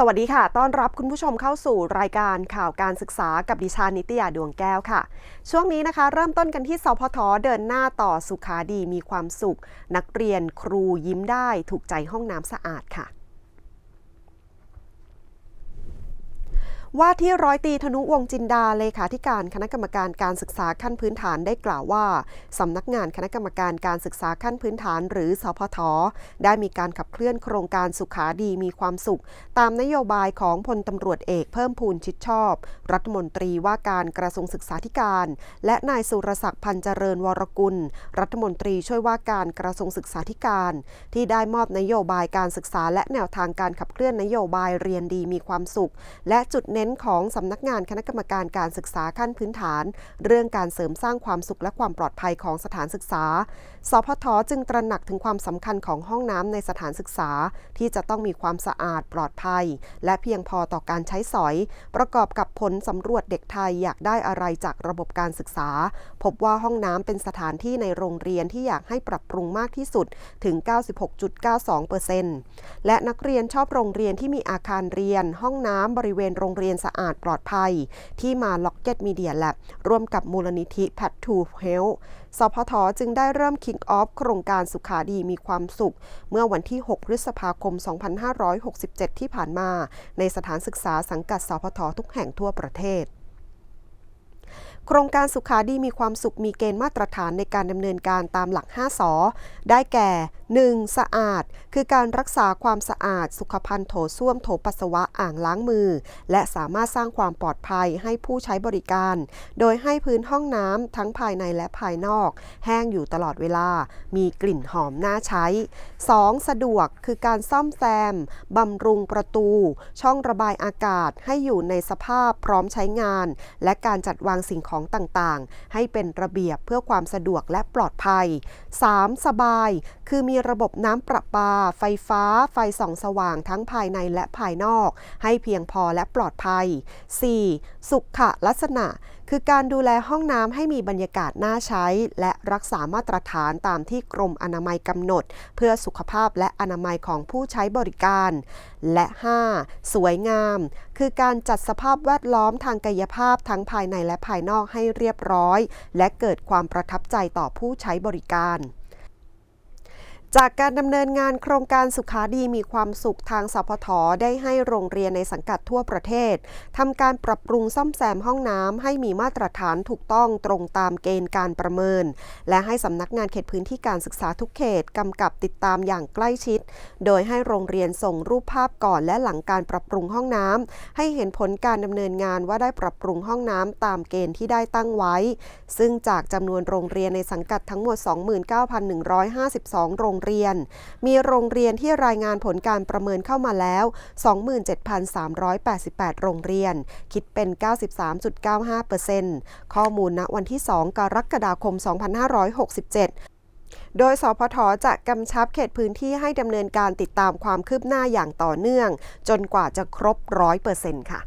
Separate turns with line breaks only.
สวัสดีค่ะ ต้อนรับคุณผู้ชมเข้าสู่รายการข่าวการศึกษากับดิฉันนิตยาดวงแก้วค่ะ ช่วงนี้นะคะ เริ่มต้นกันที่สพทเดินหน้าต่อสุขาดีมีความสุข นักเรียนครูยิ้มได้ถูกใจห้องน้ำสะอาดค่ะ ว่าที่ร้อยตีธนุวงจินดาเลขาธิการคณะกรรมการการศึกษาขั้นพื้นฐานได้กล่าวว่าสำนักงานคณะกรรมการการศึกษาขั้นพื้นฐาน หรือสพทได้มีการขับเคลื่อนโครงการสุขาดีมีความสุข ตามนโยบายของพลตำรวจเอกเพิ่มพูนชิดชอบ รัฐมนตรีว่าการกระทรวงศึกษาธิการ และนายสุรศักดิ์พันธ์เจริญวรกุล รัฐมนตรีช่วยว่าการกระทรวงศึกษาธิการ ที่ได้มอบนโยบายการศึกษาและแนวทางการขับเคลื่อนนโยบายเรียนดีมีความสุข และจุดเน้นของสำนักงานคณะกรรมการการศึกษาขั้นพื้นฐาน เรื่องการเสริมสร้างความสุขและความปลอดภัยของสถานศึกษา สพทจึงตระหนักถึงความสำคัญของห้องน้ำในสถานศึกษา ที่จะต้องมีความสะอาดปลอดภัย และเพียงพอต่อการใช้สอย ประกอบกับ ผลสำรวจเด็กไทยอยากได้อะไรจากระบบการศึกษา พบว่าห้องน้ำเป็นสถานที่ในโรงเรียนที่อยากให้ปรับปรุงมากที่สุดถึง 96.92%และนักเรียนชอบโรงเรียนที่มีอาคารเรียน ห้องน้ำบริเวณโรงเรียนสะอาดปลอดภัย ที่มา Locket Media Lab ร่วมกับมูลนิธิ p a t to Health สพทจึงได้เริ่ม Kick Off โครงการสุขาดีมีความสุข เมื่อวันที่ 6 พฤษภาคม 2567 ที่ผ่านมา ในสถานศึกษาสังกัดสพททุกแห่งทั่วประเทศ โครงการสุขาดีมีความสุขมีเกณฑ์มาตรฐานในการดำเนินการตามหลัก 5สอได้แก่ 1. สะอาด คือการรักษาความสะอาด สุขภัณฑ์โถส้วมโถปัสสาวะอ่างล้างมือ และสามารถสร้างความปลอดภัยให้ผู้ใช้บริการ โดยให้พื้นห้องน้ำทั้งภายในและภายนอก แห้งอยู่ตลอดเวลา มีกลิ่นหอมน่าใช้ 2. สะดวก คือการซ่อมแซมบำรุงประตู ช่องระบายอากาศให้อยู่ในสภาพพร้อมใช้งาน และการจัดวางสิ่งของต่างๆ ให้เป็นระเบียบเพื่อความสะดวกและปลอดภัย 3. สบาย คือมีระบบน้ำประปา ไฟฟ้า ไฟส่องสว่างทั้งภายในและภายนอก ให้เพียงพอและปลอดภัย 4. สุขลักษณะ คือการดูแลห้องน้ำให้มีบรรยากาศน่าใช้ และรักษามาตรฐานตามที่กรมอนามัยกำหนด เพื่อสุขภาพและอนามัยของผู้ใช้บริการ และ 5. สวยงาม คือการจัดสภาพแวดล้อมทางกายภาพทั้งภายในและภายนอกให้เรียบร้อย และเกิดความประทับใจต่อผู้ใช้บริการ จากการดำเนินงานโครงการสุขาดีมีความสุขทางสพทได้ให้โรงเรียนในสังกัดทั่วประเทศทำการปรับปรุงซ่อมแซมห้องน้ำให้มีมาตรฐานถูกต้องตรงตามเกณฑ์การประเมิน และให้สำนักงานเขตพื้นที่การศึกษาทุกเขตกำกับติดตามอย่างใกล้ชิด โดยให้โรงเรียนส่งรูปภาพก่อนและหลังการปรับปรุงห้องน้ำให้เห็นผลการดำเนินงานว่าได้ปรับปรุงห้องน้ำตามเกณฑ์ที่ได้ตั้งไว้ ซึ่งจากจำนวนโรงเรียนในสังกัดทั้งหมด 29,152 โรงเรียน มีโรงเรียนที่รายงานผลการประเมินเข้ามาแล้ว 27,388 โรงเรียน คิดเป็น 93.95%ข้อมูลณวันที่ 2 กรกฎาคม 2567โดยสพทจะกำชับเขตพื้นที่ให้ดำเนินการติดตามความคืบหน้าอย่างต่อเนื่อง จนกว่าจะครบ100%ค่ะ